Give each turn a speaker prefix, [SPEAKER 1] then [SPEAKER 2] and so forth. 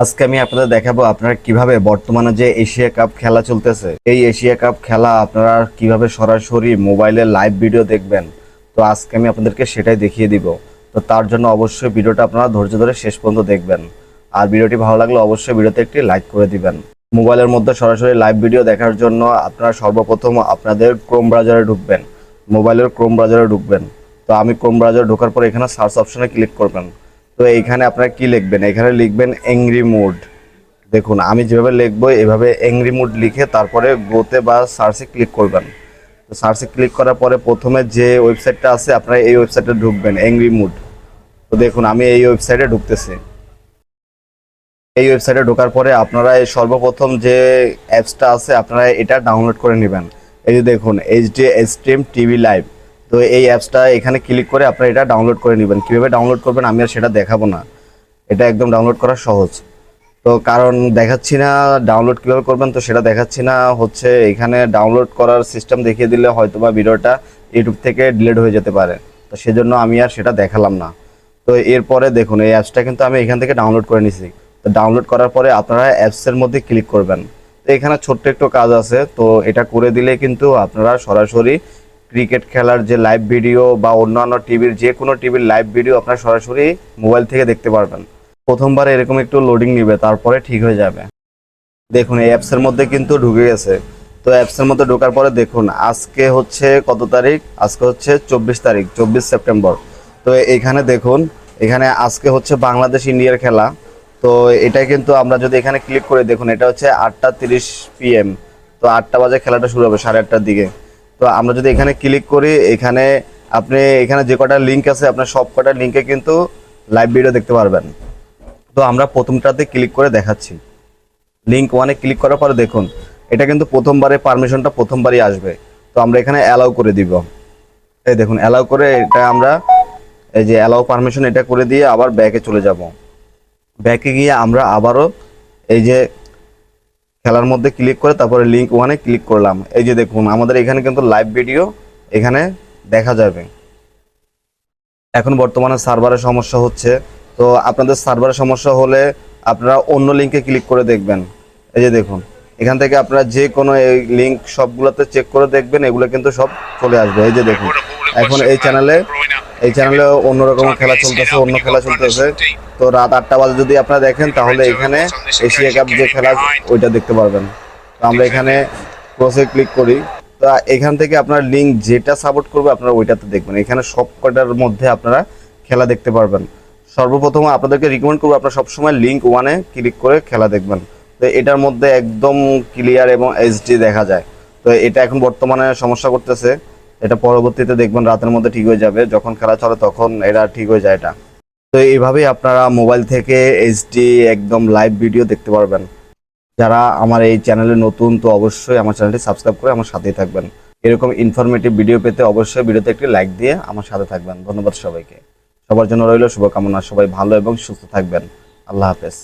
[SPEAKER 1] আজকে আমি আপনাদের দেখাবো আপনারা কীভাবে বর্তমানে যে এশিয়া কাপ খেলা চলতেছে। এই এশিয়া কাপ খেলা আপনারা কীভাবে সরাসরি মোবাইলে লাইভ ভিডিও দেখবেন, তো আজকে আমি আপনাদেরকে সেটাই দেখিয়ে দিব। তো তার জন্য অবশ্যই ভিডিওটা আপনারা ধৈর্য ধরে শেষ পর্যন্ত দেখবেন। আর ভিডিওটি ভালো লাগলে অবশ্যই ভিডিওতে একটি লাইক করে দিবেন। মোবাইলের মধ্যে সরাসরি লাইভ ভিডিও দেখার জন্য আপনারা সর্বপ্রথম আপনাদের ক্রোম ব্রাউজারে ঢুকবেন। মোবাইলের ক্রোম ব্রাউজারে ঢুকবেন। তো আমি ক্রোম ব্রাউজারে ঢোকার পর এখানে সার্চ অপশনে ক্লিক করবেন। তো এইখানে আপনারা কি লিখবেন? এখানে লিখবেন এংরি মুড দেখুন, আমি যেভাবে লিখব, এভাবে এংরি মুড লিখে তারপরে গোতে বা সার্চে ক্লিক করবেন। তো সার্চে ক্লিক করার পরে প্রথমে যে ওয়েবসাইটটা আছে, আপনারা এই ওয়েবসাইটে ঢুকবেন এংরি মুড তো দেখুন, আমি এই ওয়েবসাইটে ঢুকতেছি। এই ওয়েবসাইটে ঢোকার পরে আপনারা এই সর্বপ্রথম যে অ্যাপসটা আছে, আপনারা এটা ডাউনলোড করে নেবেন। এই যে দেখুন এইচডি এসটিএম টিভি লাইভ তো এই অ্যাপসটা এখানে ক্লিক করে আপনারা এটা ডাউনলোড করে নেবেন। কীভাবে ডাউনলোড করবেন আমি আর সেটা দেখাবো না। এটা একদম ডাউনলোড করা সহজ। তো কারণ দেখাচ্ছি না ডাউনলোড কীভাবে করবেন তো সেটা দেখাচ্ছি না। হচ্ছে এখানে ডাউনলোড করার সিস্টেম দেখিয়ে দিলে হয়তো বা ভিডিওটা ইউটিউব থেকে ডিলিট হয়ে যেতে পারে। তো সেজন্য আমি আর সেটা দেখালাম না। তো এরপরে দেখুন, এই অ্যাপসটা কিন্তু আমি এখান থেকে ডাউনলোড করে নিছি। তো ডাউনলোড করার পরে আপনারা অ্যাপসের মধ্যে ক্লিক করবেন। তো এখানে ছোট্ট একটু কাজ আছে। তো এটা করে দিলে কিন্তু আপনারা সরাসরি ক্রিকেট খেলার যে লাইভ ভিডিও বা অন্যান্য টিভির যে কোনো টিভির লাইভ ভিডিও আপনারা সরাসরি মোবাইল থেকে দেখতে পারবেন। প্রথমবার এরকম একটু লোডিং নিবে, তারপরে ঠিক হয়ে যাবে। দেখুন, এই অ্যাপসের মধ্যে কিন্তু ঢুকে গেছে। তো অ্যাপসের মধ্যে ঢোকার পরে দেখুন, আজকে হচ্ছে কত তারিখ? আজকে হচ্ছে চব্বিশ তারিখ, চব্বিশ সেপ্টেম্বর। তো এখানে দেখুন, এখানে আজকে হচ্ছে বাংলাদেশ ইন্ডিয়ার খেলা। তো এটা কিন্তু আমরা যদি এখানে ক্লিক করে, দেখুন, এটা হচ্ছে আটটা তিরিশ পিএম তো আটটা বাজে খেলাটা শুরু হবে সাড়ে আটটার দিকে। তো আমরা যদি এখানে ক্লিক করি, এখানে আপনি, এখানে যে কটা লিঙ্ক আছে, আপনার সব কটা লিঙ্কে কিন্তু লাইভ ভিডিও দেখতে পারবেন। তো আমরা প্রথমটাতে ক্লিক করে দেখাচ্ছি। লিঙ্ক ওয়ানে ক্লিক করার পরে দেখুন, এটা কিন্তু প্রথমবারে পারমিশনটা প্রথমবারই আসবে। তো আমরা এখানে অ্যালাউ করে দিব। এই দেখুন অ্যালাউ করে এটা আমরা, এই যে অ্যালাউ পারমিশন এটা করে দিয়ে আবার ব্যাকে চলে যাব। ব্যাকে গিয়ে আমরা আবারও এই যে খেলার মধ্যে ক্লিক করে তারপরে লিঙ্ক ওয়ানে ক্লিক করলাম। এই যে দেখুন, আমাদের এখানে কিন্তু লাইভ ভিডিও এখানে দেখা যাবে। এখন বর্তমানে সার্ভারের সমস্যা হচ্ছে, তো আপনাদের সার্ভারের সমস্যা হলে আপনারা অন্য লিঙ্কে ক্লিক করে দেখবেন। এই যে দেখুন, এখান থেকে আপনারা যে কোনো এই লিঙ্ক সবগুলোতে চেক করে দেখবেন, এগুলো কিন্তু সব চলে আসবে। এই যে দেখুন, এখন এই চ্যানেলে এই চ্যানেলে অন্যরকম খেলা চলতেছে, অন্য খেলা চলতেছে। তো রাত আটটা বাজে যদি আপনারা দেখেন তাহলে এখানে এশিয়া কাপ যে খেলা ওইটা দেখতে পারবেন। তো আমরা এখানে ক্রসে ক্লিক করি। তো এখান থেকে আপনার লিঙ্ক যেটা সাপোর্ট করবে আপনারা ওইটাতে দেখবেন। এখানে সব কটার মধ্যে আপনারা খেলা দেখতে পারবেন। সর্বপ্রথম আপনাদেরকে রিকমেন্ড করব আপনারা সবসময় লিঙ্ক ওয়ানে ক্লিক করে খেলা দেখবেন। তো এটার মধ্যে একদম ক্লিয়ার এবং এইচডি দেখা যায়। তো এটা এখন বর্তমানে সমস্যা করতেছে। এটা পরবর্তীতে দেখবেন রাতের মধ্যে ঠিক হয়ে যাবে। যখন খেলা চলে তখন এটা ঠিক হয়ে যায় এটা। তো এইভাবেই আপনারা মোবাইল থেকে এইচডি একদম লাইভ ভিডিও দেখতে পারবেন। যারা আমার এই চ্যানেলে নতুন, তো অবশ্যই আমার চ্যানেলটি সাবস্ক্রাইব করে আমার সাথেই থাকবেন। এরকম ইনফরমেটিভ ভিডিও পেতে অবশ্যই ভিডিওতে একটি লাইক দিয়ে আমার সাথে থাকবেন। ধন্যবাদ সবাইকে। সবার জন্য রইল শুভকামনা। সবাই ভালো এবং সুস্থ থাকবেন। আল্লাহ হাফেজ।